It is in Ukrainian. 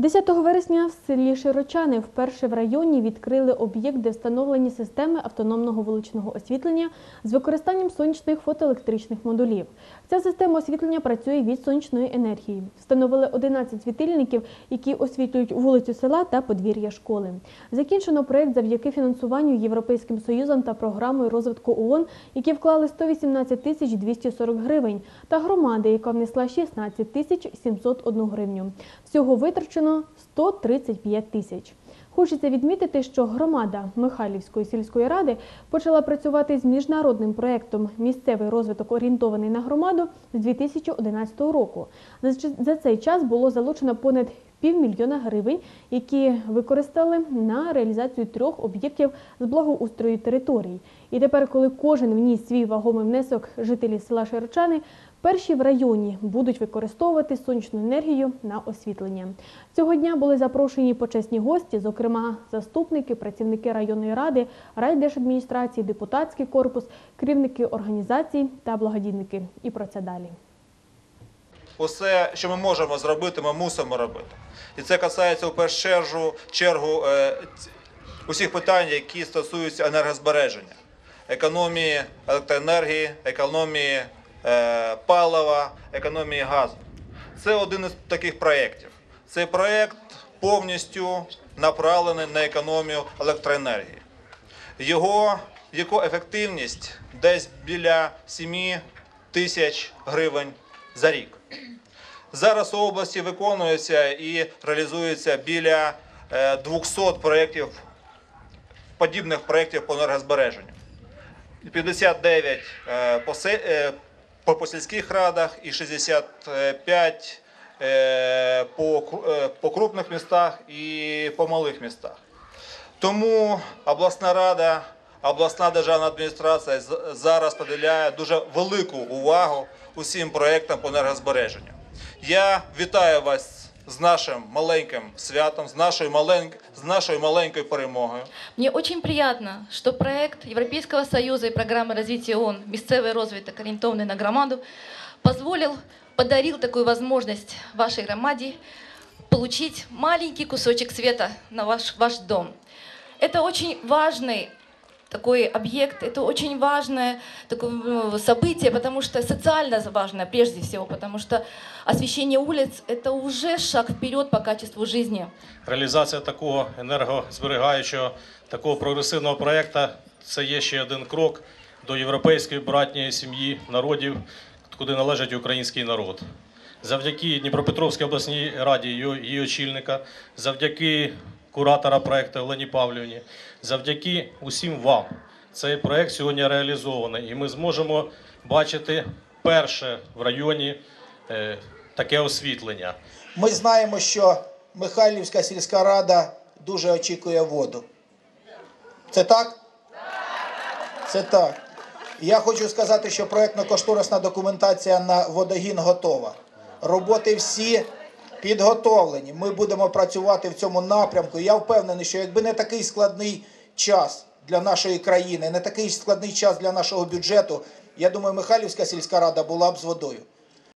10 вересня в селі Широчани вперше в районі відкрили об'єкт, де встановлені системи автономного вуличного освітлення з використанням сонячних фотоелектричних модулів. Ця система освітлення працює від сонячної енергії. Встановили 11 світильників, які освітлюють вулицю села та подвір'я школи. Закінчено проект завдяки фінансуванню Європейським Союзом та програмою розвитку ООН, які вклали 118 тисяч 240 гривень, та громади, яка внесла 16 тисяч 701 гривню. Всього витрачено 135 тисяч. Хочеться відмітити, що громада Михайлівської сільської ради почала працювати з міжнародним проєктом Місцевий розвиток орієнтований на громаду з 2011 року. За цей час було залучено понад півмільйона гривень, які використали на реалізацію трьох об'єктів з благоустрою територій. І тепер, коли кожен вніс свій вагомий внесок жителі села Широчани, перші в районі будуть використовувати сонячну енергію на освітлення. Цього дня були запрошені почесні гості, зокрема заступники, працівники районної ради, райдержадміністрації, депутатський корпус, керівники організацій та благодійники. І про це далі. Усе, що ми можемо зробити, ми мусимо робити. І це касається у першу чергу, чергу е, усіх питань, які стосуються енергозбереження, економії електроенергії, економії е, палива, економії газу. Це один із таких проєктів. Цей проєкт повністю направлений на економію електроенергії. Його, його ефективність десь біля 7 тисяч гривень за рік. Зараз у області виконується і реалізується біля е, 200 проєктів, подібних проєктів по енергозбереженню. 59 е, е, по, сільських радах і 65 е, по, кру- е, по крупних містах і по малих містах. Тому обласна рада, обласна державна адміністрація з- зараз поділяє дуже велику увагу усім проєктам по енергозбереженню. Я вітаю вас з нашим маленьким святом, з нашою, малень... з нашою маленькою перемогою. Мне очень приятно, что проект Европейского Союза и программы развития ООН «Місцевий розвиток, ориентованный на громаду» позволил, подарил такую возможность вашей громаде получить маленький кусочек света на ваш, ваш дом. Это очень важный такой объект, это очень важное такое ну, событие, потому что социально важное прежде всего, потому что освещение улиц – это уже шаг вперед по качеству жизни. Реалізація такого енергозберігаючого, такого прогресивного проєкту це є ще один крок до європейської братньої сім'ї народів, куди належить український народ. Завдяки Дніпропетровській обласній раді, її її очільника, завдяки куратора проєкту Олені Павлівні, завдяки усім вам. Цей проєкт сьогодні реалізований, і ми зможемо бачити перше в районі е, таке освітлення. Ми знаємо, що Михайлівська сільська рада дуже очікує воду. Це так? Це так. Я хочу сказати, що проєктно-кошторисна документація на водогін готова. Роботи всі підготовлені. Ми будемо працювати в цьому напрямку. Я впевнений, що якби не такий складний час для нашої країни, не такий складний час для нашого бюджету, я думаю, Михайлівська сільська рада була б з водою.